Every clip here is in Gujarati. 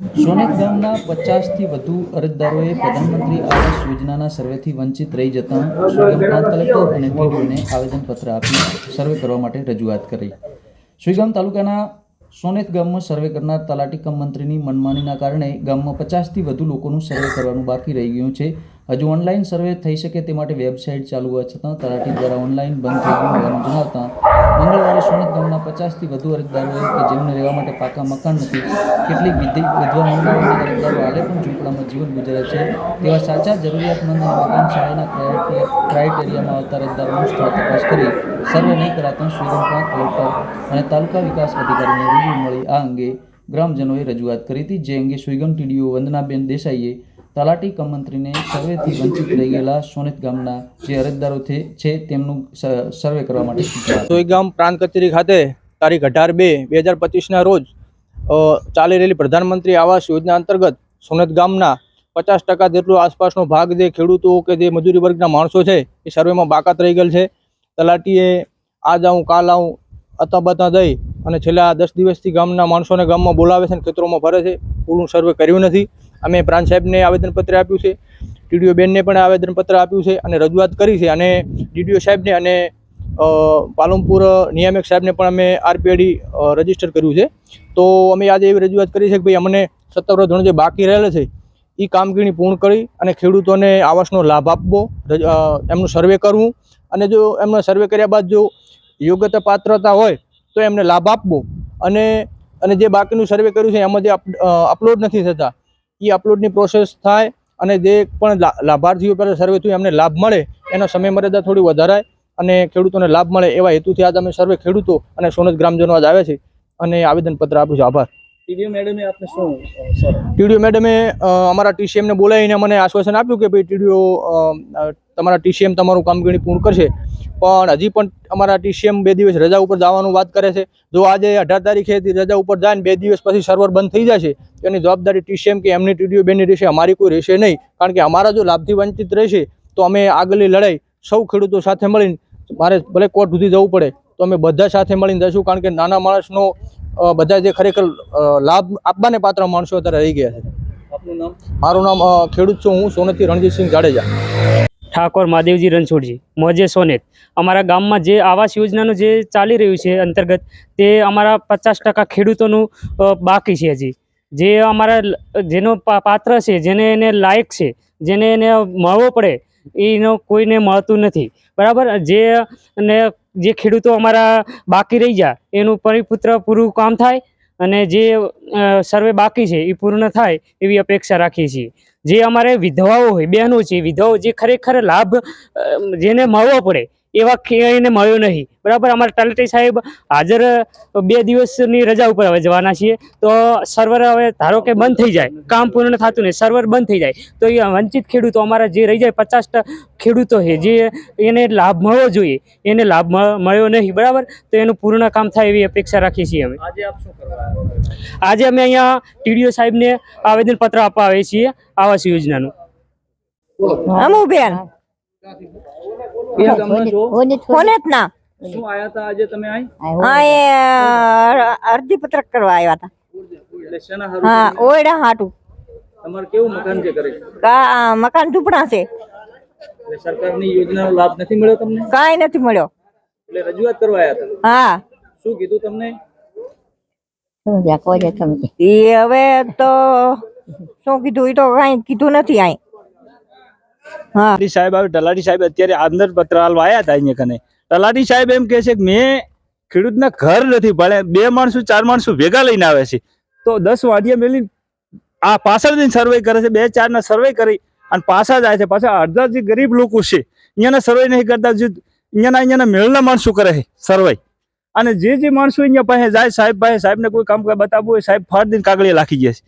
સોનેત ગામના પચાસથી વધુ અરજદારોએ પ્રધાનમંત્રી આવાસ યોજનાના સર્વેથી વંચિત રહી જતાં સુઈગામ કલેક્ટર અને પીડીઓને આવેદનપત્ર આપી સર્વે કરવા માટે રજૂઆત કરી. સુઈગામ તાલુકાના સોનેત ગામમાં સર્વે કરનાર તલાટી કમ મંત્રીની મનમાનીના કારણે ગામમાં પચાસથી વધુ લોકોનું સર્વે કરવાનું બાકી રહી ગયું છે. હજુ ઓનલાઈન સર્વે થઈ શકે તે માટે વેબસાઇટ ચાલુ હોવા છતાં તલાટી દ્વારા ઓનલાઈન બંધ થઈ ગયું હોવાનું જણાવતા મંગળવારે સોનેત ગામના પચાસથી વધુ અરજદારોએ કે જેમને રહેવા માટે પાકા મકાન નથી, કેટલીક વિધિ, વિધવા મહિલાઓના અરજદારો હાલે પણ ઝૂંપડામાં જીવન ગુજારે છે. તેવા સાચા જરૂરિયાતમંદ અને મકાન ક્રાઇટે- ક્રાઇટેરિયામાં આવતા અરજદારોનું સ્થળ તપાસ કરી સર્વે નહીં કરાતા સુઈગામ કલેક્ટર અને તાલુકા વિકાસ અધિકારીને રૂબરૂ મળી. આ અંગે ગ્રામજનોએ રજૂઆત કરી હતી. જે અંગે સુઈગમ ટીડીઓ વંદનાબેન દેસાઈએ તલાટી કમ સર્વેથી વંચિત રહી ગયેલા સોનેત ગામના જે અરજદારો છે તેમનું સર્વે કરવા માટે સૂચના. ગામ પ્રાંત કચેરી ખાતે તારીખ અઢાર બે બે હજાર પચીસના રોજ ચાલી રહેલી પ્રધાનમંત્રી આવાસ યોજના અંતર્ગત સોનત ગામના પચાસ ટકા જેટલો આસપાસનો ભાગ જે ખેડૂતો કે જે મજૂરી વર્ગના માણસો છે, એ સર્વેમાં બાકાત રહી ગયેલ છે. તલાટીએ આજ આવું કાલ આવું અતાબતા દઈ અને છેલ્લા દસ દિવસથી ગામના માણસોને ગામમાં બોલાવે છે અને ખેતરોમાં ફરે છે. પૂરું સર્વે કર્યું નથી. અમે પ્રાંત સાહેબને આવેદનપત્ર આપ્યું છે. ટીડીઓ બેનને પણ આવેદનપત્ર આપ્યું છે અને રજૂઆત કરી છે અને ડીડીઓ સાહેબને અને પાલમપુર નિયામક સાહેબને પણ અમે આરપીઆઈડી રજિસ્ટર કર્યું છે. તો અમે આજે એવી રજૂઆત કરી છે કે ભાઈ અમને સત્તર ધોરણ જે બાકી રહેલા છે એ કામગીરી પૂર્ણ કરી અને ખેડૂતોને આવાસનો લાભ આપવો એમનું સર્વે કરવું અને જો એમનો સર્વે કર્યા બાદ જો યોગ્યતા પાત્રતા હોય તો એમને લાભ આપવો અને અને જે બાકીનું સર્વે કર્યું છે, એમાં જે અપલોડ નથી થતા એ અપલોડની પ્રોસેસ થાય અને જે પણ લાભાર્થીઓ પર સર્વે થયું, એમને લાભ મળે, એનો સમય મર્યાદા થોડી વધારાય અને ખેડૂતોને લાભ મળે એવા હેતુથી આજ અમે સર્વે ખેડૂતો અને સોનત ગ્રામજનો આજ આવે છે અને આવેદનપત્ર આપ્યું છે. આભાર. ટીડીઓ મેડમે અમારા ટીસીએમને બોલાવીને મને આશ્વાસન આપ્યું કે ભાઈ ટીડીઓ તમારા ટીસીએમ તમારું કામગીરી પૂર્ણ કરશે. પણ હજી પણ અમારા ટીસીએમ બે દિવસ રજા ઉપર જવાનું વાત કરે છે. જો આજે અઢાર તારીખે રજા ઉપર જાય ને બે દિવસ પછી સર્વર બંધ થઈ જશે, એની જવાબદારી ટીસીએમ કે એમની ટીડીઓ બેની રહેશે, અમારી કોઈ રહેશે નહીં. કારણ કે અમારા જો લાભથી વંચિત રહેશે, તો અમે આગળની લડાઈ સૌ ખેડૂતો સાથે મળીને, મારે ભલે કોર્ટ સુધી જવું પડે, તો અમે બધા સાથે મળીને જઈશું કારણ કે નાના માણસનો બધા જે ખરેખર લાભ આપવાને પાત્ર માણસો અત્યારે રહી ગયા છે. મારું નામ ખેડૂત છું હું સોનેતથી રણજીતસિંહ જાડેજા. ઠાકોર મહાદેવજી રણછોડજી મોજે સોનેત. અમારા ગામમાં જે આવાસ યોજનાનું જે ચાલી રહ્યું છે અંતર્ગત તે અમારા પચાસ ટકા ખેડૂતોનું બાકી છે હજી. જે અમારા જેનો પાત્ર છે જેને એને લાયક છે જેને એને મળવો પડે એનો કોઈને મળતું નથી. બરાબર? જે અને જે ખેડૂતો અમારા બાકી રહી જાય એનું પરિપુત્ર પૂરું કામ થાય અને જે સર્વે બાકી છે એ પૂર્ણ થાય એવી અપેક્ષા રાખીએ છીએ. જે અમારે વિધવાઓ હોય, બહેનો છે વિધવાઓ જે ખરેખર લાભ જેને મળવો પડે એવા એને મળ્યો નહીં. બરાબર અમારા તલાટી સાહેબ હાજર બે દિવસની રજા ઉપર હવે જવાના છીએ. તો સર્વર હવે ધારો કે બંધ થઈ જાય કામ પૂર્ણ થતું નહીં સર્વર બંધ થઈ જાય તો એ વંચિત ખેડૂતો અમારા જે રહી જાય પચાસ ખેડૂતો છે જે એને લાભ મળવો જોઈએ એને લાભ મળ- મળ્યો નહીં બરાબર? તો એનું પૂર્ણ કામ થાય એવી અપેક્ષા રાખીએ છીએ અમે. આજે આપ શું કરવા આવ્યા? આજે અમે અહીંયા ટીડીઓ સાહેબને આવેદનપત્ર આપવા આવીએ છીએ આવાસ યોજનાનું. અમુ બેન. ફોન જ ના. શું આયા હતા આજે તમે આય હા એ અરજી પત્રક કરવા આવ્યા હતા એટલે શેના હારું હા ઓયડા હાટું. તમારે કેવું મકાન છે કરે? કા મકાન ઝૂંપડા છે. એટલે સરકારની યોજનાનો લાભ નથી મળ્યો તમને? કાંઈ નથી મળ્યો. એટલે રજૂઆત કરવા આવ્યા હતા હા. શું કીધું તમને? એ હવે તો શું કીધું? એ તો કાંઈ કીધું નથી અહીં હા. સાહેબ આવે તલાટી સાહેબ અત્યારે આંદર પત્ર હાલવા આવ્યા હતા અહીંયા કને. તલાટી સાહેબ એમ કહે છે કે મેં ખેડૂતના ઘર નથી પણ બે માણસો, ચાર માણસો ભેગા લઈને આવે છે. તો દસ વાડિયા મેલી આ પાછળ જઈને સર્વે કરે છે, બે ચાર ના સર્વે કરી અને પાછા જાય છે. પાછા અડધા જે ગરીબ લોકો છે, અહીંયાના સર્વે નહીં કરતા, જે અહીંયાના અહીંયાના મેળના માણસો કરે છે સર્વે અને જે જે માણસો અહીંયા પાસે જાય, સાહેબ પાસે, સાહેબને કોઈ કામ બતાવવું હોય, સાહેબ ફાર દઈને કાગળિયા લાખી ગયા છે.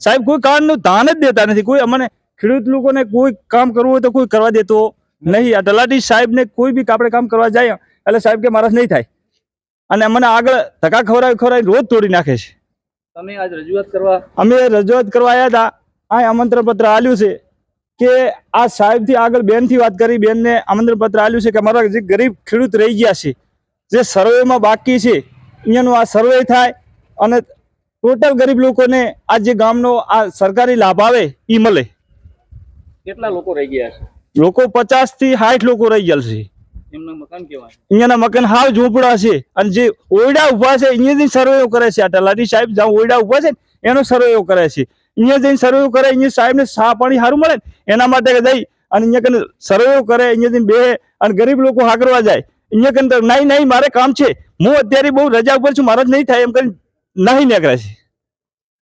સાહેબ કોઈ કામનું ધાન જ દેતા નથી. કોઈ અમને ખેડૂત લોકોને કોઈ કામ કરવું હોય તો કોઈ કરવા દેતો. નહીં આ તલાટી સાહેબને કોઈ બી આપણે કામ કરવા જાય એટલે સાહેબ કે મારા નહીં થાય. અને મને આગળ ધક્કા ખવડાવી ખવરાવી રોજ તોડી નાખે છે. તમે આજ રજૂઆત કરવા અમે રજૂઆત કરવા આવ્યા હતા આ આમંત્રણ પત્ર આલ્યું છે કે આ સાહેબથી આગળ બેનથી વાત કરી બેનને આમંત્રણ પત્ર આલ્યું છે કે અમારા જે ગરીબ ખેડૂત રહી ગયા છે જે સર્વેમાં બાકી છે અહીંયાનું આ સર્વે થાય અને ટોટલ ગરીબ લોકોને આ જે ગામનો આ સરકારી લાભ આવે એ મળે. કેટલા લોકો રહી ગયા છે? લોકો પચાસથી સાઠ લોકો રહી છે. અહીંયાના મકાન હાવ ઝૂંપડા છે. અને જે ઓયડા ઊભા છે અહીંયાથી સર્વેઓ કરે છે આ તલાટી સાહેબ. જ્યાં ઓયડા ઊભા છે એનો સર્વેઓ કરે છે. અહીંયા જઈને સર્વેઓ કરે અહીંયા સાહેબને સા પાણી સારું મળે એના માટે જઈ અને અહીંયા કને સર્વેઓ કરે અહીંયાથી બે અને ગરીબ લોકો હાકરવા જાય. અહીંયા કને નહીં નહીં મારે કામ છે. હું અત્યારે બહુ રજા ઉપર છું મારા જ નહીં થાય એમ કરીને નહીં નીકળે છે.